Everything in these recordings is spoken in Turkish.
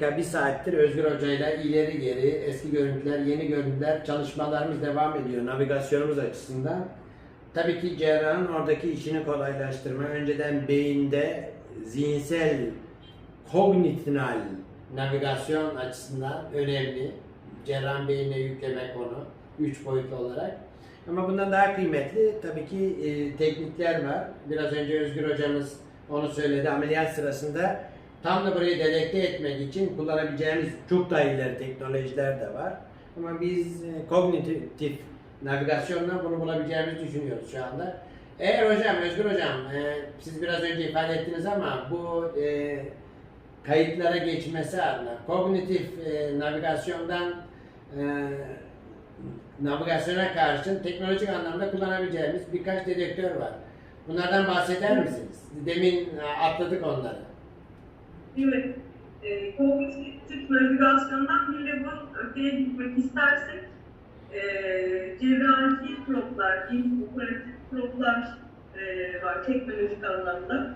dakika, bir saattir Özgür Hoca ile ileri geri, eski görüntüler, yeni görüntüler çalışmalarımız devam ediyor navigasyonumuz açısından. Tabii ki cerrahın oradaki işini kolaylaştırma, önceden beyinde zihinsel, kognitinal navigasyon açısından önemli. Cerrahın beynine yüklemek onu, üç boyutlu olarak. Ama bundan daha kıymetli tabii ki e, teknikler var. Biraz önce Özgür hocamız onu söyledi. Ameliyat sırasında tam da burayı dedekte etmek için kullanabileceğimiz çok daha ileri teknolojiler de var. Ama biz e, kognitif navigasyonla bunu bulabileceğimizi düşünüyoruz şu anda. Eğer hocam, Özgür hocam, e, siz biraz önce ifade ettiniz ama bu e, kayıtlara geçmesi adına kognitif e, navigasyondan e, navigasyona karşın teknolojik anlamda kullanabileceğimiz birkaç dedektör var. Bunlardan bahseder misiniz? Demin e, atladık onları. Evet. E, kognitif navigasyondan bir level öteye gitmek istersek e, cerrahi proplar, ilk operatif proplar e, var teknolojik anlamda.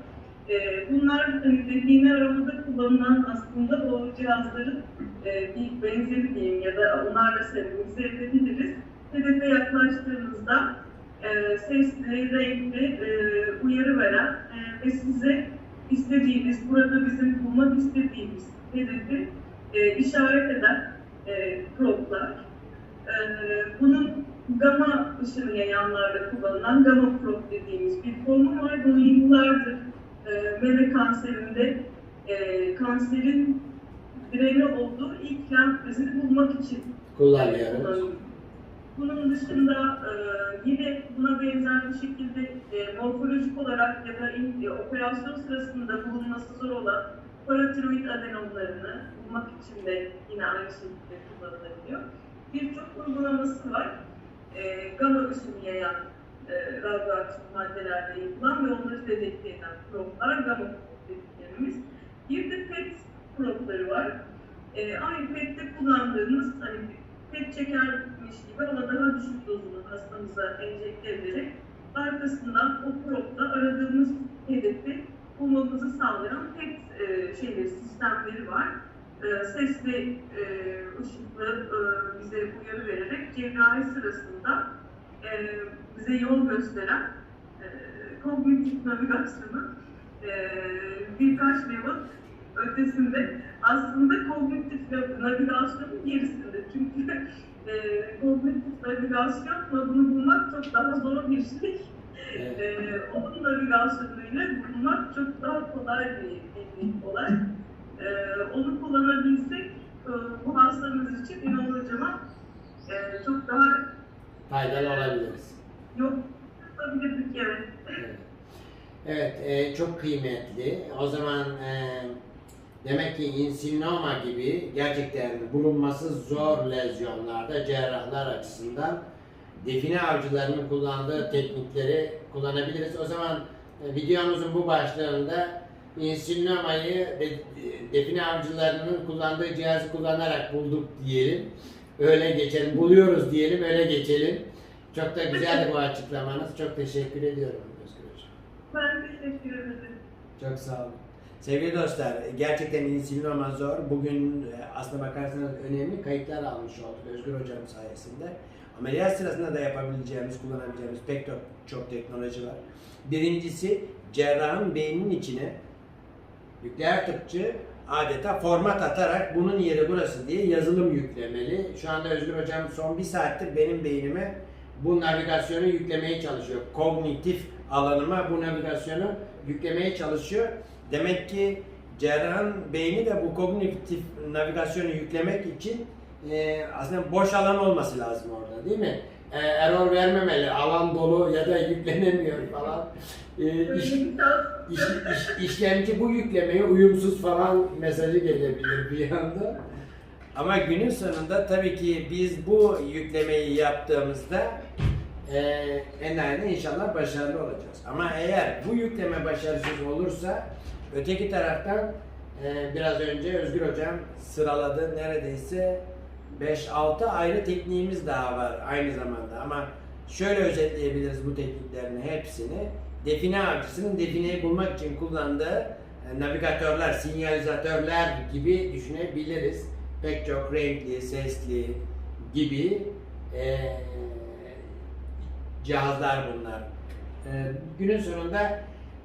E, bunlar hani dediğine aramada kullanılan aslında o cihazların e, bir benzeri diyeyim ya da onlarla senkronize edebiliriz. Hedefe yaklaştığınızda e, sesli, renkli, e, uyarı veren e, ve size istediğiniz, burada bizim bulmak istediğimiz hedefi e, işaret eden e, proplar. E, bunun gama ışını yayanlarla kullanılan gama prop dediğimiz bir formu var. Bunu yıllardır e, meme kanserinde e, kanserin direni olduğu ilk lenf bezini bulmak için Kullanıyoruz. Bunun dışında e, yine buna benzer bir şekilde e, morfolojik olarak ya da e, operasyon sırasında bulunması zor olan paratiroid adenomlarını bulmak için de yine aynı şekilde kullanılabiliyor. Birçok uygulaması var. E, gamma ışını yayan e, radyoaktif maddelerle yapılan ve onları dedekte eden problar, gamma dediklerimiz. Bir de PET probları var. E, aynı PET'te kullandığımız hani pet çekermiş gibi ama daha düşük dozunu hastamıza enjekte ederek arkasından o propta aradığımız hedefi bulmamızı sağlayan pet e, şeyleri, sistemleri var. E, sesli, e, ışıklı e, bize uyarı vererek cerrahi sırasında e, bize yol gösteren e, kognitif navigasyonu e, birkaç level ötesinde aslında kognitif navigasyonun gerisinde. Çünkü e, kognitif navigasyonla bunu bulmak çok daha zor bir şey. Evet. E, onun navigasyonuyla bulmak çok daha kolay bir, bir olay. E, onu kullanabilsek e, bu hastamız için İnan Hocam'a e, çok daha Faydalı olabiliriz. yok yapabilirdik evet. Evet, evet e, çok kıymetli. O zaman e, demek ki insilinoma gibi gerçekten bulunması zor lezyonlarda cerrahlar açısından define avcılarının kullandığı teknikleri kullanabiliriz. O zaman e, videomuzun bu başlığında insilinomayı de- define avcılarının kullandığı cihazı kullanarak bulduk diyelim. Öyle geçelim. Buluyoruz diyelim, öyle geçelim. Çok da güzeldi bu açıklamanız. Çok teşekkür ediyorum Özgür Hocam. Ben teşekkür ederim. Çok sağ olun. Sevgili dostlar, gerçekten insilinoma zor. Bugün e, aslına bakarsanız önemli kayıtlar almış olduk Özgür Hocam sayesinde. Ameliyat sırasında da yapabileceğimiz, kullanabileceğimiz pek çok, çok teknoloji var. Birincisi cerrahın beyninin içine nükleer tıpçı adeta format atarak bunun yeri burası diye yazılım yüklemeli. Şu anda Özgür Hocam son bir saattir benim beynime bu navigasyonu yüklemeye çalışıyor. Kognitif alanıma bu navigasyonu yüklemeye çalışıyor. Demek ki cerrahın beyni de bu kognitif navigasyonu yüklemek için e, aslında boş alan olması lazım orada değil mi? E, error vermemeli, alan dolu ya da yüklenemiyor falan. E, iş, İş, iş- işlemci bu yüklemeye uyumsuz falan mesajı gelebilir bir anda. Ama günün sonunda tabii ki biz bu yüklemeyi yaptığımızda e, enayide inşallah başarılı olacağız. Ama eğer bu yükleme başarısız olursa öteki taraftan e, biraz önce Özgür Hocam sıraladı neredeyse 5-6 ayrı tekniğimiz daha var aynı zamanda. Ama şöyle özetleyebiliriz bu tekniklerin hepsini. Define avcısının defineyi bulmak için kullandığı e, navigatörler, sinyalizatörler gibi düşünebiliriz. Pek çok renkli, sesli gibi e, cihazlar bunlar. E, günün sonunda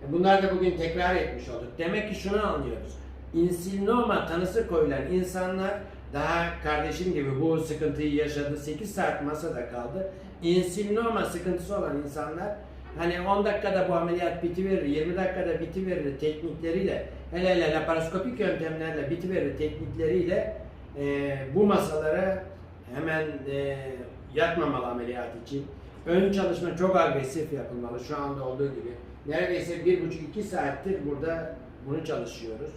bunlar da bugün tekrar etmiş olduk. Demek ki şunu anlıyoruz. İnsilinoma tanısı koyulan insanlar daha kardeşim gibi bu sıkıntıyı yaşadı. 8 saat masada kaldı. İnsilinoma sıkıntısı olan insanlar hani 10 dakikada bu ameliyat bitiverir, 20 dakikada bitiverir teknikleriyle hele hele laparoskopik yöntemlerle bitiverir teknikleriyle e, bu masalara hemen e, yatmamalı ameliyat için. Ön çalışma çok agresif yapılmalı şu anda olduğu gibi. Neredeyse bir buçuk iki saattir burada bunu çalışıyoruz.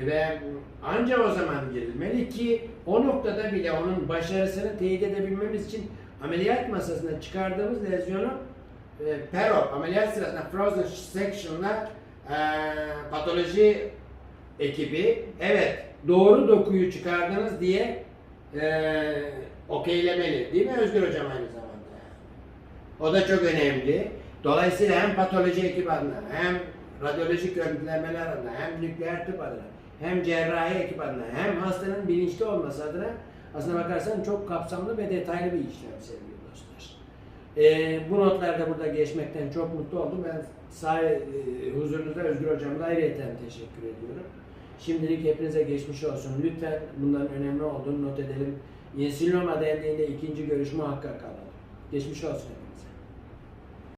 E, ve ancak o zaman girilmeli ki o noktada bile onun başarısını teyit edebilmemiz için ameliyat masasına çıkardığımız lezyonu e, perop ameliyat sırasında frozen section'la e, patoloji ekibi evet doğru dokuyu çıkardınız diye e, okeylemeli. Değil mi Özgür Hocam aynı zamanda? O da çok önemli. Dolayısıyla hem patoloji adına hem radyolojik görüntülemeler adına hem nükleer tıp adına hem cerrahi ekip adına hem hastanın bilinçli olması adına aslına bakarsan çok kapsamlı ve detaylı bir işlem sevgili dostlar. Ee, bu notlarda burada geçmekten çok mutlu oldum. Ben sağ e, huzurunuzda Özgür Hocam'a ayrıyeten teşekkür ediyorum. Şimdilik hepinize geçmiş olsun. Lütfen bunların önemli olduğunu not edelim. İnsulinoma dendiğinde ikinci görüş muhakkak alalım. Geçmiş olsun.